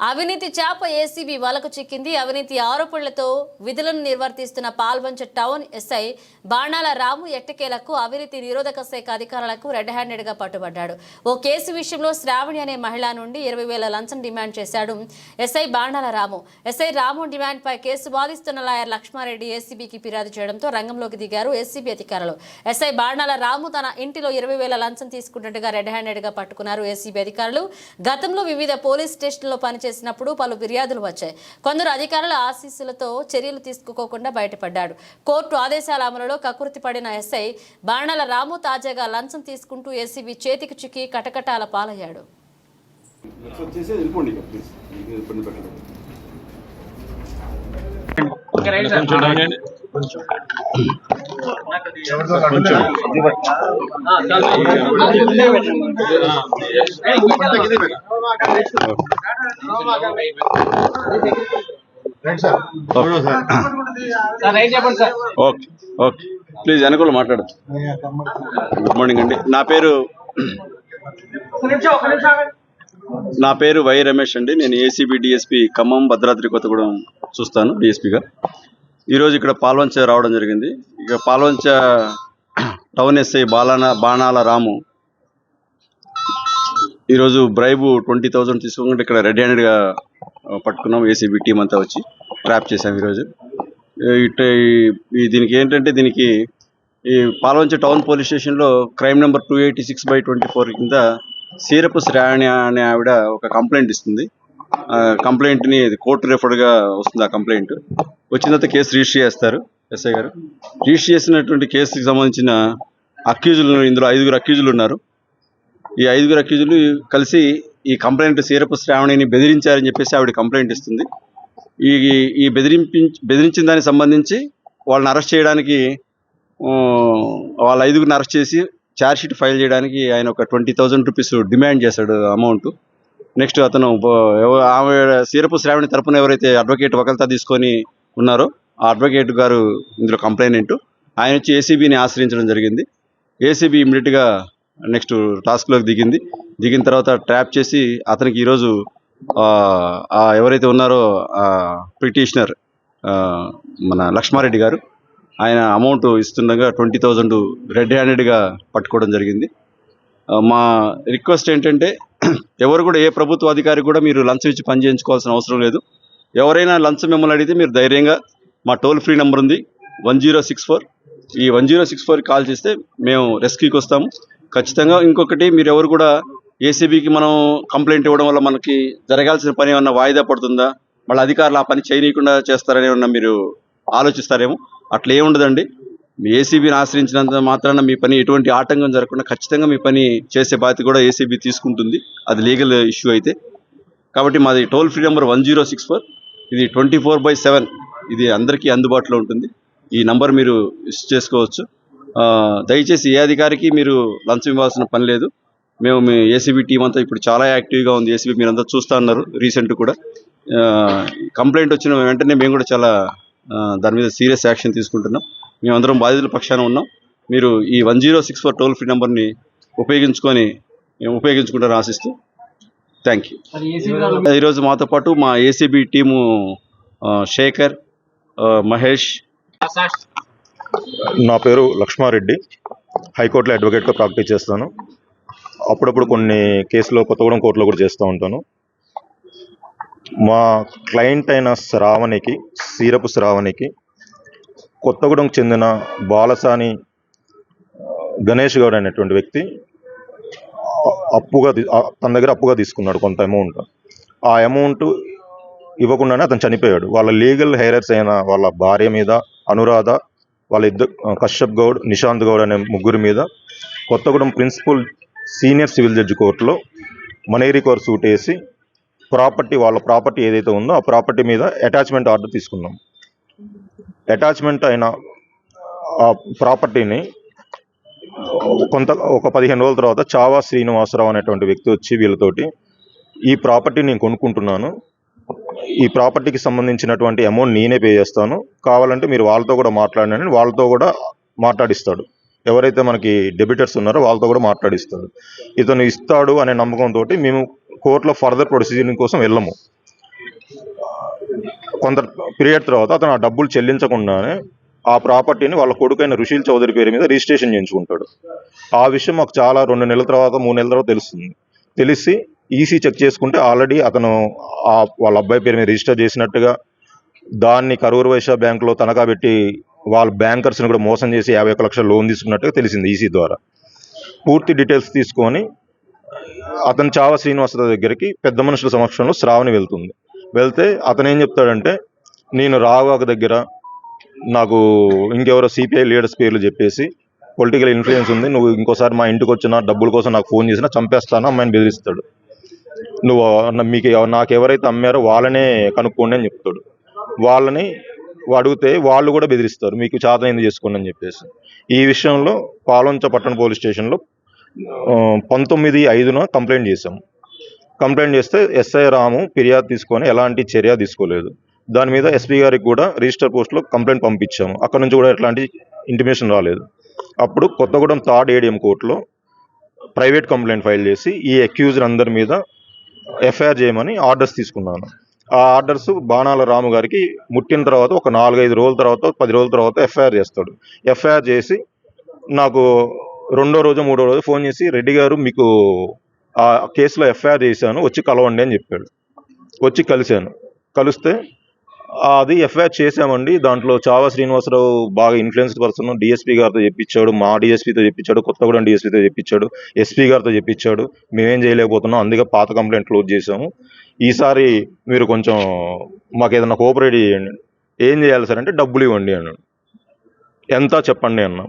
అవినీతి చేప ఏసీబీ వలకు చిక్కింది. అవినీతి ఆరోపణలతో విధులను నిర్వర్తిస్తున్న పాల్వంచ టౌన్ ఎస్ఐ బాణాల రాము ఎట్టకేలకు అవినీతి నిరోధక శాఖ అధికారులకు రెడ్ హ్యాండెడ్గా పట్టుబడ్డాడు. ఓ కేసు విషయంలో శ్రావణి అనే మహిళ నుండి ఇరవై వేల లంచం డిమాండ్ చేశాడు SI Banala Ramu. SI Ramu demand పై కేసు బాధిస్తున్న లాయర్ లక్ష్మారెడ్డి ఏసీబీకి ఫిర్యాదు చేయడంతో రంగంలోకి దిగారు ఎస్సీబీ అధికారులు. ఎస్ఐ బాణాల రాము తన ఇంటిలో ఇరవై వేల లంచం తీసుకున్నట్టుగా రెడ్ హ్యాండెడ్గా పట్టుకున్నారు ఏసీబీ అధికారులు. గతంలో వివిధ పోలీస్ స్టేషన్లో పని చేసినప్పుడు పలు ఫిర్యాదులు వచ్చాయి. కొందరు అధికారుల ఆశీస్సులతో చర్యలు తీసుకోకుండా బయటపడ్డాడు. కోర్టు ఆదేశాల అమలులో కకృతి పడిన ఎస్ఐ బాణాల రాము తాజాగా లంచం తీసుకుంటూ ఏసీబీ చేతికి చిక్కి కటకటాల పాలయ్యాడు. కొంచెం. Please okay okay. ప్లీజ్ వెనకాల మాట్లాడు. గుడ్ మార్నింగ్ అండి. నా పేరు నా పేరు వై రమేష్ అండి. నేను ఏసీబీ డిఎస్పి ఖమ్మం భద్రాద్రి కొత్తగూడెం చూస్తాను డిఎస్పిగా ఈరోజు ఇక్కడ పాల్వంచ రావడం జరిగింది. ఇక పాల్వంచ టౌన్ ఎస్ఐ బాలాన బాణాల రాము ఈరోజు బ్రైబు ట్వంటీ థౌజండ్ తీసుకుంటే ఇక్కడ రెడీ హ్యాండెడ్గా పట్టుకున్నాం. ఏసీబీ టీం అంతా వచ్చి ట్రాప్ చేసాం ఈరోజు. ఇట్ ఈ- దీనికి ఏంటంటే దీనికి ఈ పాల్వంచ టౌన్ పోలీస్ స్టేషన్లో crime number two eighty six by twenty four కింద సీరపు శ్రావణి అనే ఆవిడ ఒక కంప్లైంట్ ఇస్తుంది. ఆ కంప్లైంట్ని కోర్టు రిఫర్డ్గా వస్తుంది ఆ కంప్లైంట్. వచ్చిన తర్వాత కేసు రిజిస్టర్ చేస్తారు ఎస్ఐ గారు. రిజిస్టర్ చేసినటువంటి కేసుకి సంబంధించిన అక్యూజులు ఇందులో ఐదుగురు అక్యూజులు ఉన్నారు. ఈ ఐదుగురు అక్యూజులు కలిసి ఈ కంప్లైంట్ సీరపు శ్రావణిని బెదిరించారని చెప్పేసి ఆవిడ కంప్లైంట్ ఇస్తుంది. ఈ ఈ బెదిరింపి బెదిరించిన దానికి సంబంధించి వాళ్ళని అరెస్ట్ చేయడానికి వాళ్ళ ఐదుగురిని అరెస్ట్ చేసి ఛార్జ్షీట్ ఫైల్ చేయడానికి ఆయన ఒక ట్వంటీ థౌజండ్ రూపీస్ డిమాండ్ చేశాడు అమౌంట్. నెక్స్ట్ అతను ఆమె సీరపు శ్రావణి తరపున ఎవరైతే అడ్వకేట్ వకల్తా తీసుకొని ఉన్నారో ఆ అడ్వకేట్ గారు ఇందులో కంప్లైనెంట్ ఆయన వచ్చి ఏసీబీని ఆశ్రయించడం జరిగింది. ఏసీబీ ఇమ్మీడియట్గా నెక్స్ట్ టాస్క్లోకి దిగింది. దిగిన తర్వాత ట్రాప్ చేసి అతనికి ఈరోజు ఎవరైతే ఉన్నారో పిటిషనర్ మన లక్ష్మారెడ్డి గారు ఆయన అమౌంట్ ఇస్తుండగా ట్వంటీ థౌజండ్ రెడ్ హ్యాండెడ్గా పట్టుకోవడం జరిగింది. మా రిక్వెస్ట్ ఏంటంటే ఎవరు కూడా ఏ ప్రభుత్వ అధికారి కూడా మీరు లంచం ఇచ్చి పని చేయించుకోవాల్సిన అవసరం లేదు. ఎవరైనా లంచం మిమ్మల్ని అడిగితే మీరు ధైర్యంగా మా టోల్ ఫ్రీ నెంబర్ ఉంది వన్ జీరో సిక్స్ ఫోర్ ఈ వన్ జీరో సిక్స్ ఫోర్కి కాల్ చేస్తే మేము రెస్క్యూకి వస్తాము. ఖచ్చితంగా ఇంకొకటి మీరు ఎవరు కూడా ఏసీబీకి మనం కంప్లైంట్ ఇవ్వడం వల్ల మనకి జరగాల్సిన పని ఏమన్నా వాయిదా పడుతుందా? మళ్ళీ అధికారులు ఆ పని చేయనీయకుండా చేస్తారని ఏమన్నా మీరు ఆలోచిస్తారేమో? అట్లా ఏముండదండి మీ ఏసీబీని ఆశ్రయించినంత మాత్రాన మీ పని ఎటువంటి ఆటంకం జరగకుండా ఖచ్చితంగా మీ పని చేసే బాధ్యత కూడా ఏసీబీ తీసుకుంటుంది. అది లీగల్ ఇష్యూ అయితే. కాబట్టి మాది toll free number one zero six four. ఇది ట్వంటీ ఫోర్ బై సెవెన్. ఇది అందరికీ అందుబాటులో ఉంటుంది. ఈ నంబర్ మీరు యూస్ చేసుకోవచ్చు. దయచేసి ఏ అధికారికి మీరు లంచం ఇవ్వాల్సిన పని లేదు. మేము మీ ఏసీబీ టీం అంతా ఇప్పుడు చాలా యాక్టివ్గా ఉంది. ఏసీబీ మీరు అంతా చూస్తూ ఉన్నారు రీసెంట్ కూడా. కంప్లైంట్ వచ్చిన వెంటనే మేము కూడా చాలా దాని మీద సీరియస్ యాక్షన్ తీసుకుంటున్నాం. మేమందరం బాధితుల పక్షాన ఉన్నాం. మీరు ఈ one zero six four toll free నెంబర్ని ఉపయోగించుకొని ఉపయోగించుకుంటారని ఆశిస్తూ థ్యాంక్ యూ. ఈరోజు మాతో పాటు మా ఏసీబీ టీము శేఖర్ మహేష్ నా పేరు లక్ష్మారెడ్డి. హైకోర్టులో అడ్వకేట్గా ప్రాక్టీస్ చేస్తాను. అప్పుడప్పుడు కొన్ని కేసులో కొత్తగూడెం కోర్టులో కూడా చేస్తూ ఉంటాను. మా క్లయింట్ అయిన శ్రావణికి సీరపు శ్రావణికి కొత్తగూడెం చెందిన బాలసాని గణేష్ గౌడ్ అనేటువంటి వ్యక్తి అప్పుగా తన దగ్గర అప్పుగా తీసుకున్నాడు కొంత అమౌంట్. ఆ అమౌంట్ ఇవ్వకుండానే అతను చనిపోయాడు. వాళ్ళ లీగల్ హైరర్స్ అయిన వాళ్ళ భార్య మీద అనురాధ వాళ్ళ ఇద్దరు కశ్యప్ గౌడ్ నిశాంత్ గౌడ్ అనే ముగ్గురు మీద Kothagudem principal senior civil judge కోర్టులో మనేరి కోర్ సూట్ వేసి ప్రాపర్టీ వాళ్ళ ప్రాపర్టీ ఏదైతే ఉందో ఆ ప్రాపర్టీ మీద అటాచ్మెంట్ ఆర్డర్ తీసుకున్నాం. అటాచ్మెంట్ అయిన ఆ ప్రాపర్టీని కొంత ఒక పదిహేను రోజుల తర్వాత చావా శ్రీనివాసరావు అనేటువంటి వ్యక్తి వచ్చి వీళ్ళతోటి ఈ ప్రాపర్టీ నేను కొనుక్కుంటున్నాను ఈ ప్రాపర్టీకి సంబంధించినటువంటి అమౌంట్ నేనే పే చేస్తాను. కావాలంటే మీరు వాళ్ళతో కూడా మాట్లాడినని వాళ్ళతో కూడా మాట్లాడిస్తాడు. ఎవరైతే మనకి డెబిటర్స్ ఉన్నారో వాళ్ళతో కూడా మాట్లాడిస్తాడు. ఇతను ఇస్తాడు అనే నమ్మకంతో మేము కోర్టులో ఫర్దర్ ప్రొసీజరింగ్ కోసం వెళ్ళము. కొంత పీరియడ్ తర్వాత అతను ఆ డబ్బులు చెల్లించకుండానే ఆ ప్రాపర్టీని వాళ్ళ కొడుకైన రుషీల్ చౌదరి పేరు మీద రిజిస్ట్రేషన్ చేయించుకుంటాడు. ఆ విషయం మాకు చాలా రెండు నెలల తర్వాత మూడు నెలల తర్వాత తెలుస్తుంది. తెలిసి ఈసీ చెక్ చేసుకుంటే ఆల్రెడీ అతను వాళ్ళ అబ్బాయి పేరు మీద రిజిస్టర్ చేసినట్టుగా దాన్ని కరూర్ వైశ్య బ్యాంకులో తనఖా పెట్టి వాళ్ళ బ్యాంకర్స్ని కూడా మోసం చేసి యాభై ఒక్క లక్షల లోన్ తీసుకున్నట్టుగా తెలిసింది ఈసీ ద్వారా. పూర్తి డీటెయిల్స్ తీసుకొని అతను చావ శ్రీనివాసరావు దగ్గరికి పెద్ద మనుషుల సమక్షంలో శ్రావణి వెళ్తుంది. వెళ్తే అతను ఏం చెప్తాడంటే నేను రావాక దగ్గర నాకు ఇంకెవరో సిపిఐ లీడర్స్ పేర్లు చెప్పేసి పొలిటికల్ ఇన్ఫ్లుయెన్స్ ఉంది నువ్వు ఇంకోసారి మా ఇంటికి వచ్చినా డబ్బుల కోసం నాకు ఫోన్ చేసినా చంపేస్తాను అమ్మాయిని బెదిరిస్తాడు. నువ్వు మీకు నాకు ఎవరైతే అమ్మారో వాళ్ళనే కనుక్కోండి అని చెప్తాడు. వాళ్ళని అడిగితే వాళ్ళు కూడా బెదిరిస్తారు మీకు చేతనైంది చేసుకోండి అని చెప్పేసి. ఈ విషయంలో పాలంచ పట్టణ పోలీస్ స్టేషన్లో పంతొమ్మిది ఐదున కంప్లైంట్ చేశాము. కంప్లైంట్ చేస్తే ఎస్ఐ రాము ఫిర్యాదు తీసుకొని ఎలాంటి చర్య తీసుకోలేదు. దాని మీద ఎస్పీ గారికి కూడా రిజిస్టర్ పోస్ట్లో కంప్లైంట్ పంపించాము. అక్కడ నుంచి కూడా ఎట్లాంటి ఇంటిమేషన్ రాలేదు. అప్పుడు కొత్తగూడెం థర్డ్ ఏడిఎం కోర్టులో ప్రైవేట్ కంప్లైంట్ ఫైల్ చేసి ఈ అక్యూజ్డ్ అందరి మీద ఎఫ్ఐఆర్ చేయమని ఆర్డర్స్ తీసుకున్నాను. ఆ ఆర్డర్స్ బాణాల రాము గారికి ముట్టిన తర్వాత ఒక నాలుగైదు రోజుల తర్వాత పది రోజుల తర్వాత ఎఫ్ఐఆర్ చేస్తాడు. ఎఫ్ఐఆర్ చేసి నాకు రెండో రోజు మూడో రోజు ఫోన్ చేసి రెడ్డి గారు మీకు ఆ కేసులో ఎఫ్ఐఆర్ చేశాను వచ్చి కలవండి అని చెప్పాడు. వచ్చి కలిశాను. కలిస్తే అది ఎఫ్ఐఆర్ చేశామండి. దాంట్లో చావా శ్రీనివాసరావు బాగా ఇన్ఫ్లుయెన్స్డ్ పర్సన్ డిఎస్పీ గారితో చెప్పించాడు. మా డిఎస్పీతో చెప్పించాడు. కొత్తగూడెం డిఎస్పీతో చెప్పించాడు. ఎస్పీ గారితో చెప్పించాడు. మేమేం చేయలేకపోతున్నాం. అందుకే పాత కంప్లైంట్ క్లోజ్ చేసాము ఈసారి మీరు కొంచెం మాకు ఏదైనా కోఆపరేట్ చేయండి. ఏం చేయాలి సార్ అంటే డబ్బులు ఇవ్వండి అన్నాడు. ఎంత చెప్పండి అన్న.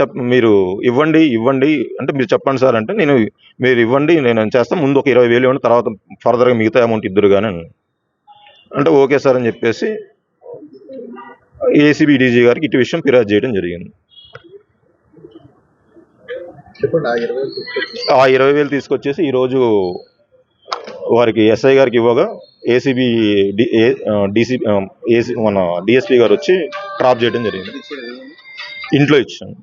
చెప్ మీరు ఇవ్వండి ఇవ్వండి. అంటే మీరు చెప్పండి సార్ అంటే నేను మీరు ఇవ్వండి నేను చేస్తాను. ముందు ఒక ఇరవై వేలు ఇవ్వండి తర్వాత ఫర్దర్గా మిగతా అమౌంట్ ఇద్దరు కానీ అన్నాడు. అంటే ఓకే సార్ అని చెప్పేసి ఏసీబీ డీజీ గారికి ఇటు విషయం ఫిర్యాదు చేయడం జరిగింది. ఆ ఇరవై వేలు తీసుకొచ్చేసి. ఈరోజు వారికి ఎస్ఐ గారికి ఇవ్వగా ఏసీబీ డీసీ ఏసీ మన డిఎస్పీ గారు వచ్చి డ్రాప్ చేయడం జరిగింది. ఇంట్లో ఇచ్చాను.